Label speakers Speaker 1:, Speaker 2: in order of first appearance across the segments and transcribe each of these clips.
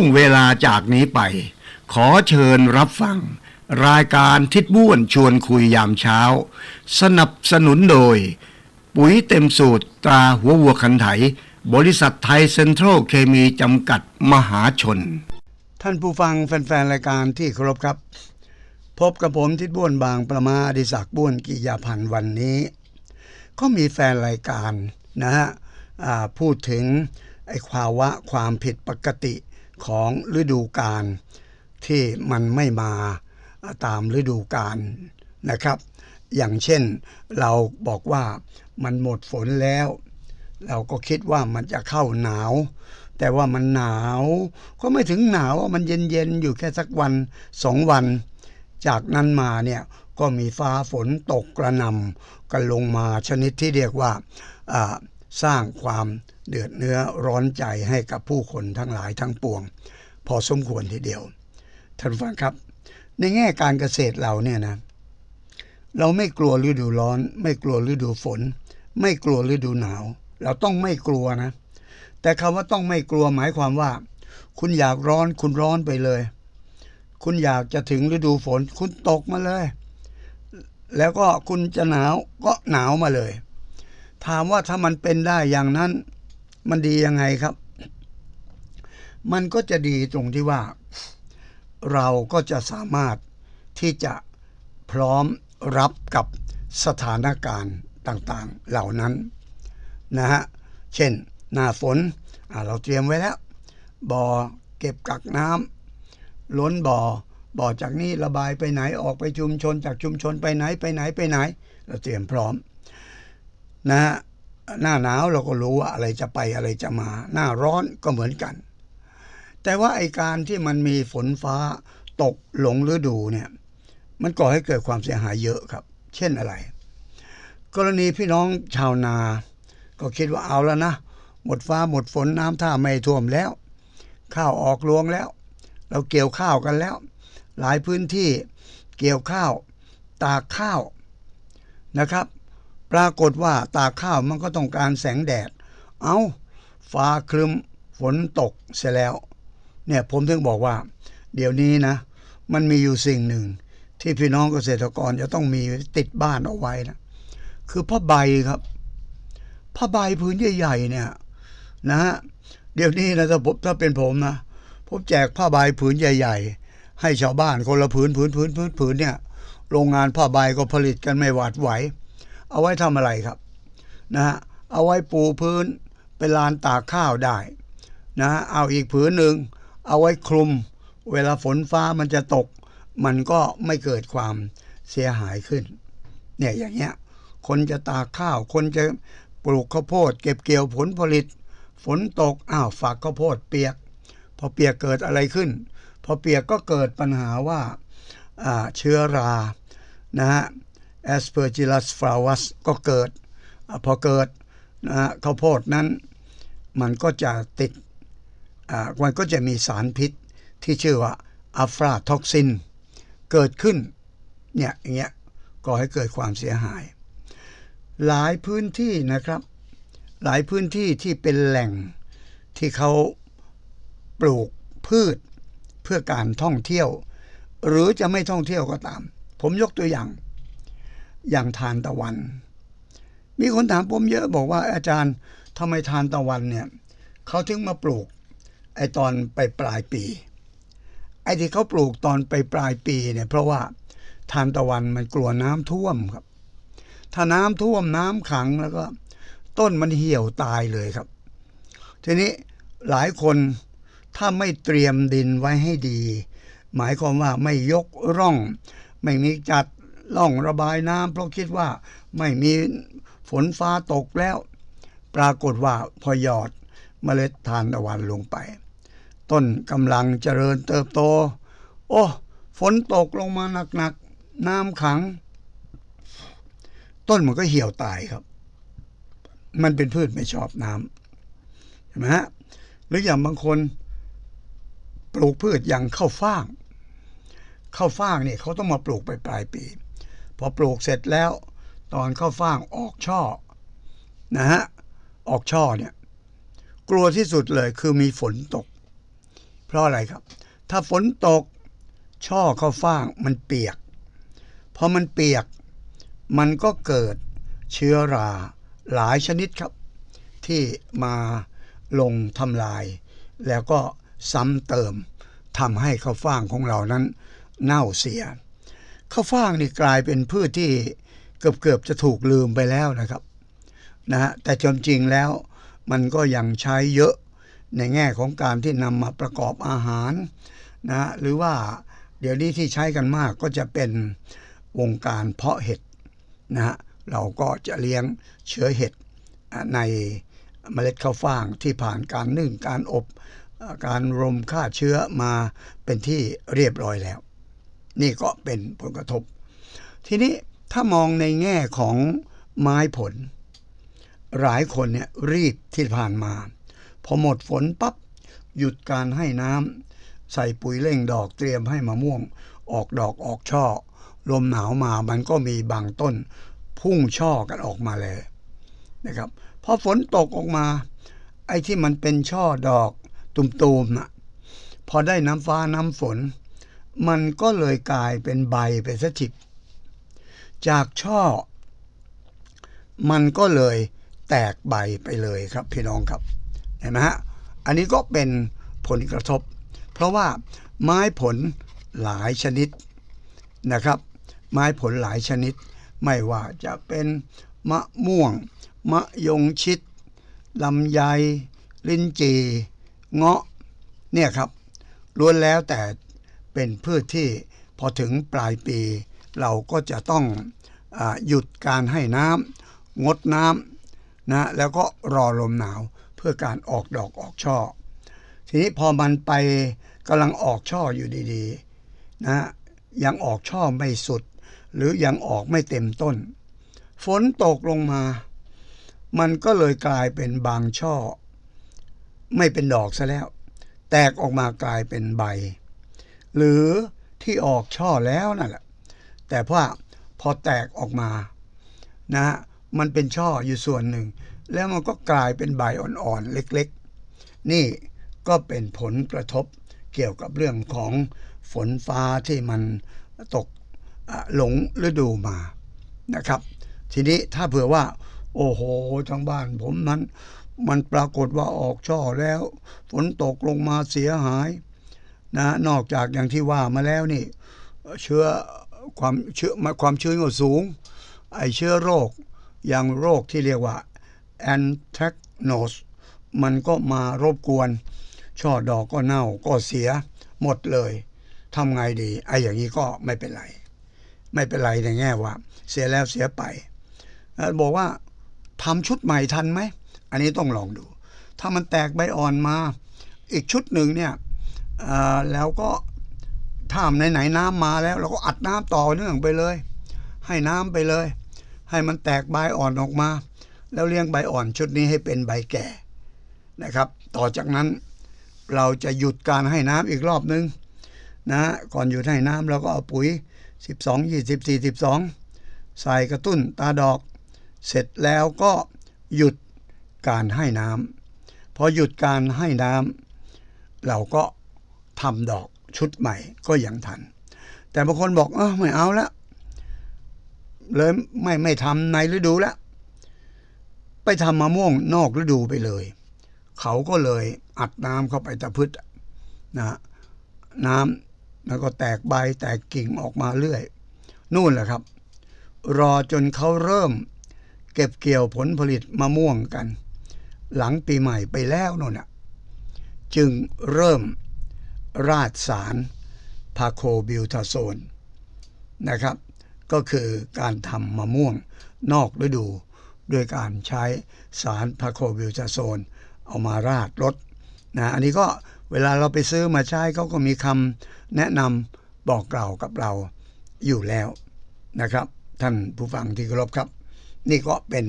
Speaker 1: วงเวลาจากนี้ไป ขอเชิญรับฟัง รายการทิดบ้วนชวนคุยยามเช้า สนับสนุนโดย ปุ๋ยเต็มสูตรตราหัววัวคันไถ บริษัทไทยเซ็นทรัลเคมีจำกัดมหาชน ท่านผู้ฟังแฟนๆ รายการที่เคารพครับ พบกับผมทิดบ้วนบางประมาดิศักดิ์บ้วนกิยาพันธ์วันนี้ ก็มีแฟนรายการนะฮะพูดถึงไอ้ภาวะความผิดปกติ ของฤดูกาลที่มันไม่มาตามฤดูกาลนะครับ อย่างเช่นเราบอกว่ามันหมดฝนแล้ว เราก็คิดว่ามันจะเข้าหนาว แต่ว่ามันหนาวก็ไม่ถึงหนาวมันเย็นๆอยู่แค่สักวันสองวัน จากนั้นมาเนี่ยก็มีฟ้าฝนตกกระหนำกันลงมาชนิดที่เรียกว่า สร้างความเดือดเนื้อร้อนใจให้กับผู้คนทั้งหลายทั้งปวง พอสมควรทีเดียว ท่านฟังครับ ในแง่การเกษตรเราเนี่ยนะ เราไม่กลัวฤดูร้อน ไม่กลัวฤดูฝน ไม่กลัวฤดูหนาว เราต้องไม่กลัวนะ แต่คำว่าต้องไม่กลัวหมายความว่า คุณอยากร้อนคุณร้อนไปเลย คุณอยากจะถึงฤดูฝน คุณตกมาเลย แล้วก็คุณจะหนาวก็หนาวมาเลย ถามว่าถ้ามันเป็นได้อย่างนั้น มันดียังไงครับ มันก็จะดีตรงที่ว่า เราก็จะสามารถที่จะพร้อมรับกับสถานการณ์ต่างๆเหล่านั้นนะฮะ เช่น หน้าฝนเราเตรียมไว้แล้วบ่อเก็บกักน้ำล้นบ่อบ่อจากนี้ระบายไปไหนออกไปชุมชนจากชุมชนไปไหนไปไหนไปไหน เราเตรียมพร้อม นะฮะหน้าหนาวเราก็รู้ว่าอะไรจะไปอะไรจะมา หน้าร้อนก็เหมือนกัน แต่ว่าไอการที่มันมีฝนฟ้าตกหลงฤดูเนี่ย มันก่อให้เกิดความเสียหายเยอะครับ เช่นอะไร กรณีพี่น้องชาวนา ก็คิดว่าเอาแล้วนะ หมดฟ้าหมดฝนน้ำท่าไม่ท่วมแล้ว ข้าวออกรวงแล้ว เราเกี่ยวข้าวกันแล้ว หลายพื้นที่เกี่ยวข้าว ตากข้าวนะครับ ปรากฏว่าตากข้าวมันก็ต้องการแสงแดด เอาฟ้าครึมฝนตกเสียแล้ว เนี่ยผมถึงบอกว่า เดี๋ยวนี้นะ มันมีอยู่สิ่งหนึ่ง ที่พี่น้องเกษตรกรจะต้องมีติดบ้านเอาไว้นะคือผ้าใบครับผ้าใบพื้นใหญ่ๆเนี่ย นะฮะเดี๋ยวนี้นะถ้าผมถ้าเป็นผมนะผมแจกผ้าใบผืนใหญ่ ๆ ให้ชาวบ้านคนละผืนผืนผืนผืนผืนเนี่ย โรงงานผ้าใบก็ผลิตกันไม่หวาดไหว เอาไว้ทำอะไรครับนะฮะเอาไว้ปูพื้นเป็นลานตากข้าวได้นะฮะเอาอีกผืนหนึ่งเอาไว้คลุม เวลาฝนฟ้ามันจะตก มันก็ไม่เกิดความเสียหายขึ้นเนี่ยอย่างเงี้ยคนจะตากข้าว คนจะปลูกข้าวโพด เก็บเกี่ยวผลผลิต ฝนตกอ้าวฝักข้าวโพดเปียก พอเปียกเกิดอะไรขึ้น พอเปียกก็เกิดปัญหาว่าเชื้อรานะฮะ Aspergillus flavus ก็เกิด พอเกิดนะฮะข้าวโพดนั้นมันก็จะติดมันก็จะมีสารพิษที่ชื่อว่าอะฟลาท็อกซินเกิดขึ้นเนี่ยอย่างเงี้ยก่อให้เกิดความเสียหาย หลายพื้นที่นะครับ หลายพื้นที่ที่เป็นแหล่งที่เขาปลูกพืชเพื่อการท่องเที่ยว หรือจะไม่ท่องเที่ยวก็ตาม ผมยกตัวอย่าง อย่างทานตะวัน มีคนถามผมเยอะบอกว่าอาจารย์ทำไมทานตะวันเนี่ยเขาถึงมาปลูกไอตอนไปปลายปี ไอ้ที่เขาปลูกตอนไปปลายปีเนี่ยเพราะว่าทานตะวันมันกลัวน้ำท่วมครับ ถ้าน้ำท่วมน้ำขังแล้วก็ต้นมันเหี่ยวตายเลยครับ ทีนี้หลายคนถ้าไม่เตรียมดินไว้ให้ดี หมายความว่าไม่ยกร่อง ไม่มีจัด ร่องระบายน้ำเพราะคิดว่าไม่มีฝนฟ้าตกแล้ว ปรากฏว่าพอหยอดเมล็ดทานตะวันลงไป ต้นกำลังเจริญเติบโต โอ้ฝนตกลงมาหนักๆน้ำขัง ต้นมันก็เหี่ยวตายครับ มันเป็นพืชไม่ชอบน้ำใช่ไหมฮะหรืออย่างบางคน ปลูกพืชอย่างข้าวฟ่างข้าวฟ่างเนี่ยเขาต้องมาปลูกไปปลายปี พอปลูกเสร็จแล้ว ตอนข้าวฟ่างออกช่อนะฮะออกช่อเนี่ยกลัวที่สุดเลยคือมีฝนตก เพราะอะไรครับ ถ้าฝนตกช่อข้าวฟ่างมันเปียกพอมันเปียกมันก็เกิดเชื้อราหลายชนิดครับ ที่มาลงทำลาย แล้วก็ซ้ำเติมทำให้ข้าวฟ่างของเรานั้นเน่าเสีย ข้าวฟ่างนี่กลายเป็นพืชที่เกือบๆจะถูกลืมไปแล้วนะครับนะฮะแต่จริงๆแล้วมันก็ยังใช้เยอะในแง่ของการที่นำมาประกอบอาหารนะฮะหรือว่าเดี๋ยวนี้ที่ใช้กันมากก็จะเป็นวงการเพาะเห็ดนะฮะเราก็จะเลี้ยงเชื้อเห็ดในเมล็ดข้าวฟ่างที่ผ่านการนึ่งการอบการรมฆ่าเชื้อมาเป็นที่เรียบร้อยแล้ว นี่ก็เป็นผลกระทบ ทีนี้ถ้ามองในแง่ของไม้ผล หลายคนเนี่ยรีบที่ผ่านมา พอหมดฝนปั๊บหยุดการให้น้ำใส่ปุ๋ยเร่งดอกเตรียมให้มะม่วง ออกดอกออกช่อ ลมหนาวมามันก็มีบางต้น พุ่งช่อกันออกมาเลยนะครับพอฝนตกออกมา ไอ้ที่มันเป็นช่อดอกตุ่มๆน่ะพอได้น้ำฟ้าน้ำฝน มันก็เลยกลายเป็นใบไปซะทิบจากช่อ มันก็เลยแตกใบไปเลยครับพี่น้องครับเห็นไหมฮะอันนี้ก็เป็นผลกระทบ เพราะว่าไม้ผลหลายชนิดนะครับ ไม้ผลหลายชนิด ไม่ว่าจะเป็นมะม่วง มะยงชิดลำไย ลิ้นจี เงาะเนี่ยครับล้วนแล้วแต่ เป็นพืชที่พอถึงปลายปี เราก็จะต้องอหยุดการให้น้ำงดน้ำนะแล้วก็รอลมหนาวเพื่อการออกดอกออกช่อ ทีนี้พอมันไปกำลังออกช่ออยู่ดีๆนะยังออกช่อไม่สุด หรือยังออกไม่เต็มต้น ฝนตกลงมา มันก็เลยกลายเป็นบางช่อ ไม่เป็นดอกซะแล้ว แตกออกมากลายเป็นใบ หรือที่ออกช่อแล้วนั่นแหละ แต่ว่าพอแตกออกมานะฮะมันเป็นช่ออยู่ส่วนหนึ่ง แล้วมันก็กลายเป็นใบอ่อนๆเล็กๆ นี่ก็เป็นผลกระทบเกี่ยวกับเรื่องของฝนฟ้าที่มันตกหลงฤดูมานะครับ ทีนี้ถ้าเผื่อว่า โอ้โหทางบ้านผมนั้น มันปรากฏว่าออกช่อแล้ว ฝนตกลงมาเสียหาย นะนอกจากอย่างที่ว่ามาแล้วนี่ เชื้อความเชื้อความชื้นก็สูง ไอเชื้อโรคอย่างโรคที่เรียกว่า anthracnose มันก็มารบกวน ช่อดอกก็เน่าก็เสียหมดเลยทำไงดี ไออย่างนี้ก็ไม่เป็นไร ไม่เป็นไรในแง่ว่า เสียแล้วเสียไป บอกว่าทำชุดใหม่ทันไหม อันนี้ต้องลองดู ถ้ามันแตกใบอ่อนมา อีกชุดหนึ่งเนี่ย แล้วก็ถ้าไหนๆน้ำมาแล้ว เราก็อัดน้ำต่อเนื่องไปเลย ให้น้ำไปเลย ให้มันแตกใบอ่อนออกมา แล้วเลี้ยงใบอ่อนชุดนี้ให้เป็นใบแก่นะครับ ต่อจากนั้นเราจะหยุดการให้น้ำอีกรอบนึงนะก่อนหยุดให้น้ำเราก็เอาปุ๋ย 12 20 42ใส่กระตุ้นตาดอก เสร็จแล้วก็หยุดการให้น้ำพอหยุดการให้น้ำเราก็ ทำดอกชุดใหม่ก็ยังทัน แต่บางคนบอกเออไม่เอาละเลยไม่ไม่ทำในฤดูแล้วไปทำมะม่วงนอกฤดูไปเลย เขาก็เลยอัดน้ำเข้าไปตะพืชนะน้ำแล้วก็แตกใบแตกกิ่งออกมาเรื่อย นู่นแหละครับ รอจนเขาเริ่ม เก็บเกี่ยวผลผลิตมะม่วงกัน หลังปีใหม่ไปแล้วนู่นน่ะ จึงเริ่ม ราดสารพาโคบิวทาโซนนะครับ ก็คือการทำมะม่วงนอกฤดูด้วยการใช้สารพาโคบิวทาโซนเอามาราดรถนะอันนี้ก็เวลาเราไปซื้อมาใช้เขาก็มีคำแนะนำบอกกล่าวกับเราอยู่แล้วนะครับ ท่านผู้ฟังที่เคารพครับ นี่ก็เป็น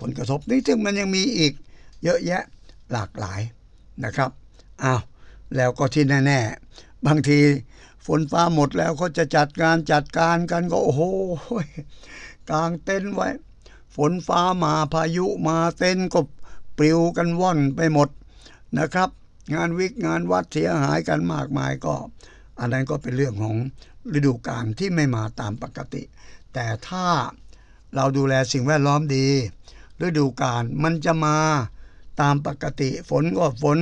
Speaker 1: ผลกระทบนี่ซึ่งมันยังมีอีกเยอะแยะหลากหลายนะครับอ้าว แล้วก็ที่แน่ๆบางทีฝนฟ้าหมดแล้วเขาจะจัดงานจัดการกันก็โอ้โหกางเต็นท์ไว้ ฝนฟ้ามาพายุมาเต็นท์ก็ปลิวกันว่อนไปหมดนะครับ งานวิกงานวัดเสียหายกันมากมายก็ อันนั้นก็เป็นเรื่องของฤดูกาลที่ไม่มาตามปกติ แต่ถ้าเราดูแลสิ่งแวดล้อมดีฤดูกาลมันจะมาตามปกติ ฝนก็ฝน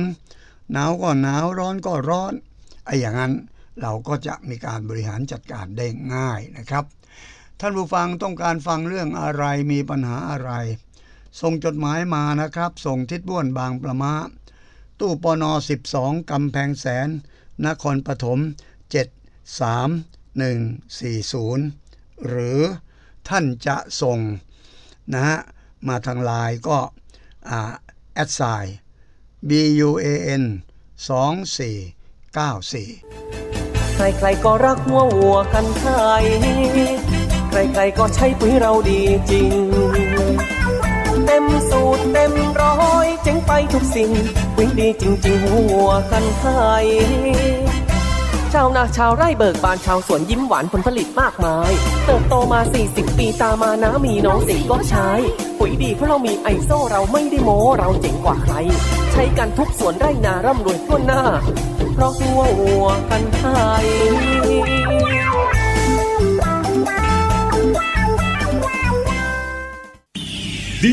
Speaker 1: หนาวก็หนาวร้อนก็ร้อนไอ้อย่างนั้นเราก็จะมีการบริหารจัดการได้ง่ายนะครับ ท่านผู้ฟังต้องการฟังเรื่องอะไรมีปัญหาอะไร ส่งจดหมายมานะครับ ส่งทิศบ้วนบางประมาตู้ปน12กำแพงแสน นครปฐม73140 หรือท่านจะส่งนะฮะมาทางไลน์ก็แอดไซน์ BUAN 2494
Speaker 2: ใครๆก็รักหัววัวกันไทย ใครๆก็ใช้ปุ๋ยเราดีจริง เต็มสูตรเต็มร้อยเจ๋งไปทุกสิ่งปุ๋ยดีจริง ๆ หัววัวกันไทยชาวนาชาวไร่เบิกบานชาวสวนยิ้มหวานผลผลิตมากมาย เติบโตมา 40 ปีตามมานะมีน้องสิก็ใช้ ปุ๋ยดีเพราะเรามีไอโซเราไม่ได้โม้เราเจ๋งกว่าใคร ใช้กันทุกสวนไร่นาร่ำรวยทั่วหน้า เพราะตัวหัวกันไทย
Speaker 3: ดี